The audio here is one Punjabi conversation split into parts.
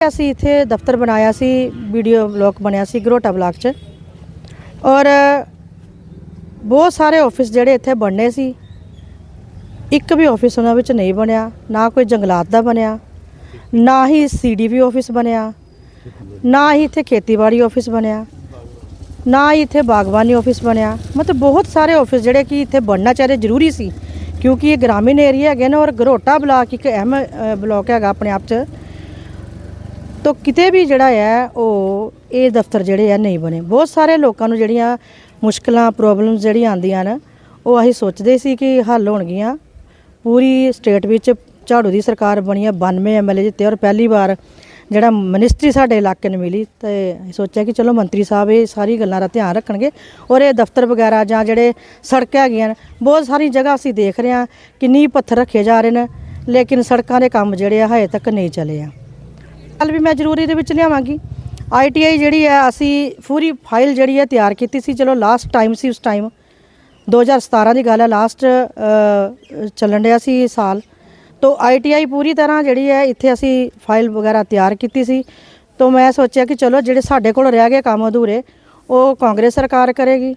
ਅਸੀਂ ਇੱਥੇ ਦਫ਼ਤਰ ਬਣਾਇਆ ਸੀ ਵੀਡੀਓ ਬਲਾਕ ਬਣਿਆ ਸੀ ਗਰੋਟਾ ਬਲਾਕ 'ਚ। ਔਰ ਬਹੁਤ ਸਾਰੇ ਆਫਿਸ ਜਿਹੜੇ ਇੱਥੇ ਬਣਨੇ ਸੀ ਇੱਕ ਵੀ ਆਫਿਸ ਉਹਨਾਂ ਵਿੱਚ ਨਹੀਂ ਬਣਿਆ ਨਾ ਕੋਈ ਜੰਗਲਾਤ ਦਾ ਬਣਿਆ ਨਾ ਹੀ ਸੀਡੀਪੀ ਆਫਿਸ ਬਣਿਆ ਨਾ ਹੀ ਇੱਥੇ ਖੇਤੀਬਾੜੀ ਆਫਿਸ ਬਣਿਆ ਨਾ ਹੀ ਇੱਥੇ ਬਾਗਬਾਨੀ ਆਫਿਸ ਬਣਿਆ। ਮਤਲਬ ਬਹੁਤ ਸਾਰੇ ਆਫਿਸ ਜਿਹੜੇ ਕਿ ਇੱਥੇ ਬਣਨਾ ਚਾਹੀਦੇ ਜ਼ਰੂਰੀ ਸੀ ਕਿਉਂਕਿ ਇਹ ਗ੍ਰਾਮੀਣ ਏਰੀਆ ਹੈਗੇ ਨੇ ਔਰ ਗਰੋਟਾ ਬਲਾਕ ਇੱਕ ਅਹਿਮ ਅ, ਬਲਾਕ ਹੈਗਾ ਆਪਣੇ ਆਪ 'ਚ। ਤੋ ਕਿਤੇ ਵੀ ਜਿਹੜਾ ਹੈ ਉਹ ਇਹ ਦਫ਼ਤਰ ਜਿਹੜੇ ਆ ਨਹੀਂ ਬਣੇ। ਬਹੁਤ ਸਾਰੇ ਲੋਕਾਂ ਨੂੰ ਜਿਹੜੀਆਂ ਮੁਸ਼ਕਲਾਂ ਪ੍ਰੋਬਲਮਸ ਜਿਹੜੀਆਂ ਆਉਂਦੀਆਂ ਨੇ ਉਹ ਅਸੀਂ ਸੋਚਦੇ ਸੀ ਕਿ ਹੱਲ ਹੋਣਗੀਆਂ। ਪੂਰੀ ਸਟੇਟ ਵਿੱਚ ਝਾੜੂ ਦੀ ਸਰਕਾਰ ਬਣੀ ਹੈ 92 ਐਮਐਲਏ ਜਿੱਤੇ ਔਰ ਪਹਿਲੀ ਵਾਰ ਜਿਹੜਾ ਮਿਨਿਸਟਰੀ ਸਾਡੇ ਇਲਾਕੇ ਨੂੰ ਮਿਲੀ ਤੇ ਅਸੀਂ ਸੋਚਿਆ ਕਿ ਚਲੋ ਮੰਤਰੀ ਸਾਹਿਬ ਇਹ ਸਾਰੀ ਗੱਲਾਂ ਦਾ ਧਿਆਨ ਰੱਖਣਗੇ ਔਰ ਇਹ ਦਫ਼ਤਰ ਵਗੈਰਾ ਜਾਂ ਜਿਹੜੇ ਸੜਕਾਂ ਹੈਗੀਆਂ ਨੇ ਬਹੁਤ ਸਾਰੀ ਜਗ੍ਹਾ ਅਸੀਂ ਦੇਖ ਰਹੇ ਹਾਂ ਕਿ ਨੀਂਹ ਪੱਥਰ ਰੱਖੇ ਜਾ ਰਹੇ ਨੇ, ਲੇਕਿਨ ਸੜਕਾਂ ਦੇ ਕੰਮ ਜਿਹੜੇ ਆ ਹਜੇ ਤੱਕ ਨਹੀਂ ਚੱਲੇ ਆ। ਕੱਲ ਵੀ ਮੈਂ ਜ਼ਰੂਰੀ ਦੇ ਵਿੱਚ ਲਿਆਵਾਂਗੀ। ਆਈਟੀਆਈ ਜਿਹੜੀ ਹੈ, ਅਸੀਂ ਪੂਰੀ ਫਾਈਲ ਜਿਹੜੀ ਹੈ ਤਿਆਰ ਕੀਤੀ ਸੀ। ਚਲੋ ਲਾਸਟ ਟਾਈਮ ਸੀ ਉਸ ਟਾਈਮ 2017 ਦੀ ਗੱਲ ਹੈ ਲਾਸਟ ਚੱਲਣ ਰਿਹਾ ਸੀ ਇਹ ਸਾਲ। ਤੋ ਆਈਟੀਆਈ ਪੂਰੀ ਤਰ੍ਹਾਂ ਜਿਹੜੀ ਹੈ, ਇੱਥੇ ਅਸੀਂ ਫਾਈਲ ਵਗੈਰਾ ਤਿਆਰ ਕੀਤੀ ਸੀ। ਤੋ ਮੈਂ ਸੋਚਿਆ ਕਿ ਚਲੋ ਜਿਹੜੇ ਸਾਡੇ ਕੋਲ ਰਹਿ ਗਏ ਕੰਮ ਅਧੂਰੇ, ਉਹ ਕਾਂਗਰਸ ਸਰਕਾਰ ਕਰੇਗੀ।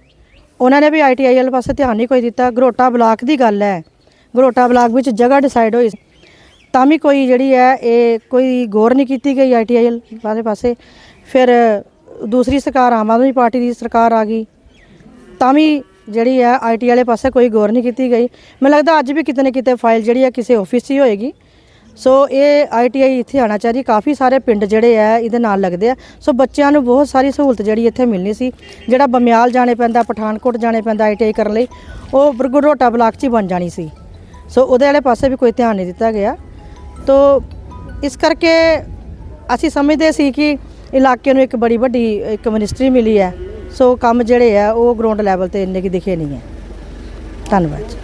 ਉਹਨਾਂ ਨੇ ਵੀ ਆਈਟੀਆਈ ਵਾਲੇ ਪਾਸੇ ਧਿਆਨ ਨਹੀਂ ਕੋਈ ਦਿੱਤਾ। ਗਰੋਟਾ ਬਲਾਕ ਦੀ ਗੱਲ ਹੈ। ਗਰੋਟਾ ਬਲਾਕ ਵਿੱਚ ਜਗ੍ਹਾ ਡਿਸਾਈਡ ਹੋਈ ਤਾਂ ਵੀ ਕੋਈ ਜਿਹੜੀ ਹੈ, ਇਹ ਕੋਈ ਗੌਰ ਨਹੀਂ ਕੀਤੀ ਗਈ ਆਈਟੀਆਈ ਵਾਲੇ ਪਾਸੇ। ਫਿਰ ਦੂਸਰੀ ਸਰਕਾਰ, ਆਮ ਆਦਮੀ ਪਾਰਟੀ ਦੀ ਸਰਕਾਰ ਆ ਗਈ। ਤਾਂ ਵੀ ਜਿਹੜੀ ਹੈ ਆਈਟੀ ਵਾਲੇ ਪਾਸੇ ਕੋਈ ਗੌਰ ਨਹੀਂ ਕੀਤੀ ਗਈ। ਮੈਨੂੰ ਲੱਗਦਾ ਅੱਜ ਵੀ ਕਿਤੇ ਨਾ ਕਿਤੇ ਫਾਈਲ ਜਿਹੜੀ ਹੈ, ਕਿਸੇ ਆਫਿਸ 'ਚ ਹੀ ਹੋਏਗੀ। ਸੋ ਇਹ ਆਈਟੀਆਈ ਇੱਥੇ ਆਣਾ ਚਾਹੀਦੀ ਕਾਫੀ ਸਾਰੇ ਪਿੰਡ ਜਿਹੜੇ ਆ ਇਹਦੇ ਨਾਲ ਲੱਗਦੇ ਆ। ਸੋ ਬੱਚਿਆਂ ਨੂੰ ਬਹੁਤ ਸਾਰੀ ਸਹੂਲਤ ਜਿਹੜੀ ਇੱਥੇ ਮਿਲਣੀ ਸੀ। ਜਿਹੜਾ ਬਮਿਆਲ ਜਾਣੇ ਪੈਂਦਾ, ਪਠਾਨਕੋਟ ਜਾਣੇ ਪੈਂਦਾ ਆਈਟੀਆਈ ਕਰਨ ਲਈ, ਉਹ ਬਰਗੁਰੋਟਾ ਬਲਾਕ 'ਚ ਹੀ ਬਣ ਜਾਣੀ ਸੀ। ਸੋ ਉਹਦੇ ਵਾਲੇ ਪਾਸੇ ਵੀ ਕੋਈ ਧਿਆਨ ਨਹੀਂ ਦਿੱਤਾ ਗਿਆ। ਤੋ ਇਸ ਕਰਕੇ ਅਸੀਂ ਸਮਝਦੇ ਸੀ ਕਿ ਇਲਾਕੇ ਨੂੰ ਇੱਕ ਬੜੀ ਵੱਡੀ, ਇੱਕ ਮਿਨਿਸਟਰੀ ਮਿਲੀ ਹੈ। ਸੋ ਕੰਮ ਜਿਹੜੇ ਆ, ਉਹ ਗਰਾਊਂਡ ਲੈਵਲ ਤੇ ਇੰਨੇ ਕੀ ਦਿਖੇ ਨਹੀਂ ਹੈ। ਧੰਨਵਾਦ ਜੀ।